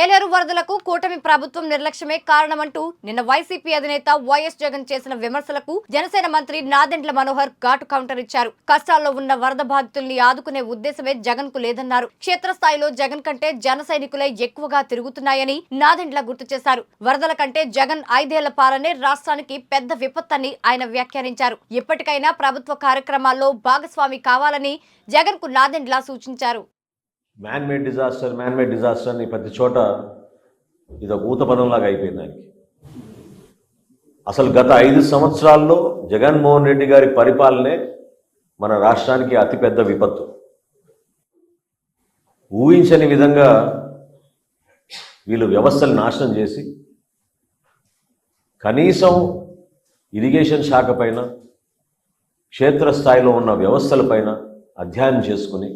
ఏలేరు వరదలకు కూటమి ప్రభుత్వం నిర్లక్ష్యమే కారణమంటూ నిన్న వైసీపీ అధినేత వైఎస్ జగన్ చేసిన విమర్శలకు జనసేన మంత్రి నాదెండ్ల మనోహర్ ఘాటు కౌంటర్ ఇచ్చారు. కష్టాల్లో ఉన్న వరద బాధితుల్ని ఆదుకునే ఉద్దేశమే జగన్కు లేదన్నారు. క్షేత్రస్థాయిలో జగన్ కంటే జన సైనికులే ఎక్కువగా తిరుగుతున్నాయని నాదెండ్ల గుర్తు చేశారు. వరదల కంటే జగన్ ఐదేళ్ళ పాలనే రాష్ట్రానికి పెద్ద విపత్తని ఆయన వ్యాఖ్యానించారు. ఇప్పటికైనా ప్రభుత్వ కార్యక్రమాల్లో భాగస్వామి కావాలని జగన్కు నాదెండ్ల సూచించారు. Man made disaster man made disaster అని ప్రతి చోట ఇది ఒక ఊతపదంలాగా అయిపోయింది దానికి అసలు గత ఐదు సంవత్సరాల్లో జగన్మోహన్ రెడ్డి గారి పరిపాలనే మన రాష్ట్రానికి అతిపెద్ద విపత్తు. ఊహించని విధంగా వీళ్ళు వ్యవస్థలు నాశనం చేసి కనీసం ఇరిగేషన్ శాఖ పైన క్షేత్రస్థాయిలో ఉన్న వ్యవస్థలపైన అధ్యయనం చేసుకుని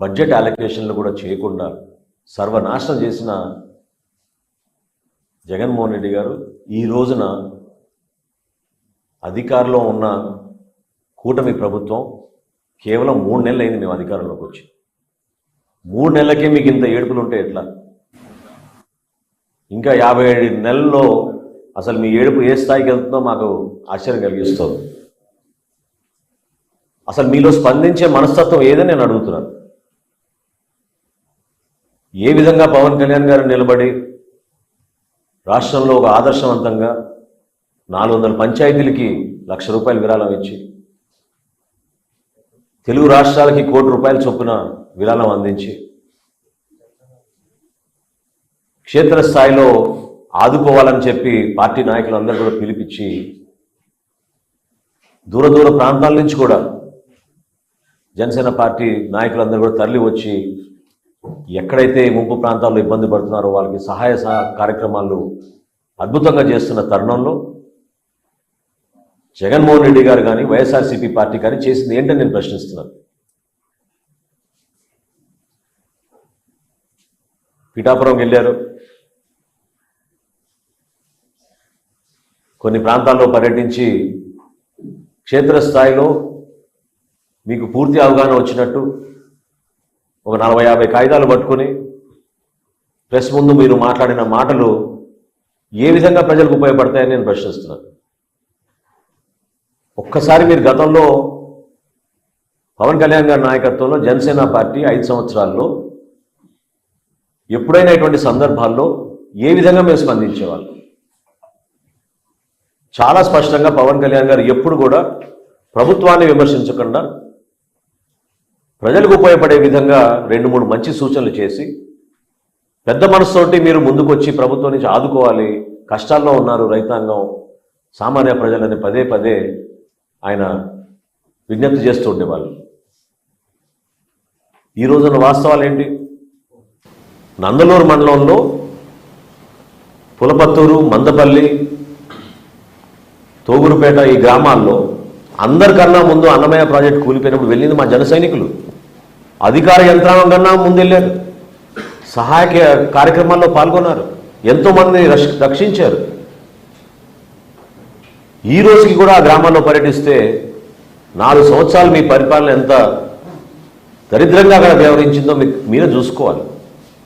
బడ్జెట్ అలొకేషన్లు కూడా చేయకుండా సర్వనాశనం చేసిన జగన్మోహన్ రెడ్డి గారు ఈ రోజున అధికారంలో ఉన్న కూటమి ప్రభుత్వం కేవలం మూడు నెలలు అయింది మేము అధికారంలోకి వచ్చి. మూడు నెలలకే మీకు ఇంత ఏడుపులు ఉంటే ఎట్లా? ఇంకా యాభై ఏడు నెలల్లో అసలు మీ ఏడుపు ఏ స్థాయికి వెళ్తుందో మాకు ఆశ్చర్యం కలిగిస్తుంది. అసలు మీలో స్పందించే మనస్తత్వం ఏదని నేను అడుగుతున్నాను. ఏ విధంగా పవన్ కళ్యాణ్ గారు నిలబడి రాష్ట్రంలో ఒక ఆదర్శవంతంగా నాలుగు వందల పంచాయతీలకి లక్ష రూపాయలు విరాళం ఇచ్చి తెలుగు రాష్ట్రాలకి కోటి రూపాయల చొప్పున విరాళం అందించి క్షేత్రస్థాయిలో ఆదుకోవాలని చెప్పి పార్టీ నాయకులందరూ కూడా పిలిపించి దూర దూర ప్రాంతాల నుంచి కూడా జనసేన పార్టీ నాయకులందరూ కూడా తరలి వచ్చి ఎక్కడైతే ముంపు ప్రాంతాల్లో ఇబ్బంది పడుతున్నారో వాళ్ళకి సహాయ కార్యక్రమాలు అద్భుతంగా చేస్తున్న తరుణంలో జగన్మోహన్ రెడ్డి గారు కానీ వైఎస్ఆర్సీపీ పార్టీ కానీ చేసింది ఏంటని నేను ప్రశ్నిస్తున్నాను. పిఠాపురం వెళ్ళారు. కొన్ని ప్రాంతాల్లో పర్యటించి క్షేత్రస్థాయిలో మీకు పూర్తి అవగాహన వచ్చినట్టు ఒక నలభై యాభై కాగితాలు పట్టుకొని ప్రెస్ ముందు మీరు మాట్లాడిన మాటలు ఏ విధంగా ప్రజలకు ఉపయోగపడతాయని నేను ప్రశ్నిస్తున్నాను. ఒక్కసారి మీరు గతంలో పవన్ కళ్యాణ్ గారి నాయకత్వంలో జనసేన పార్టీ ఐదు సంవత్సరాల్లో ఎప్పుడైనా ఇటువంటి సందర్భాల్లో ఏ విధంగా మేము స్పందించేవాళ్ళం? చాలా స్పష్టంగా పవన్ కళ్యాణ్ గారు ఎప్పుడు కూడా ప్రభుత్వాన్ని విమర్శించకుండా ప్రజలకు ఉపయోగపడే విధంగా రెండు మూడు మంచి సూచనలు చేసి పెద్ద మనసుతోటి మీరు ముందుకొచ్చి ప్రభుత్వం నుంచి ఆదుకోవాలి కష్టాల్లో ఉన్నారు రైతాంగం సామాన్య ప్రజలని పదే పదే ఆయన విజ్ఞప్తి చేస్తూ ఉండేవాళ్ళు. ఈ రోజున వాస్తవాలు ఏంటి? నందలూరు మండలంలో పులపత్తూరు మందపల్లి తోగురుపేట ఈ గ్రామాల్లో అందరికన్నా ముందు అన్నమయ్య ప్రాజెక్ట్ కూలిపోయినప్పుడు వెళ్ళింది మా జన సైనికులు. అధికార యంత్రాంగం కన్నా ముందు వెళ్ళారు. సహాయక కార్యక్రమాల్లో పాల్గొన్నారు. ఎంతోమంది రక్షించారు. ఈ రోజుకి కూడా ఆ గ్రామాల్లో పర్యటిస్తే నాలుగు సంవత్సరాలు మీ పరిపాలన ఎంత దరిద్రంగా అక్కడ వ్యవహరించిందో మీకు మీరే చూసుకోవాలి.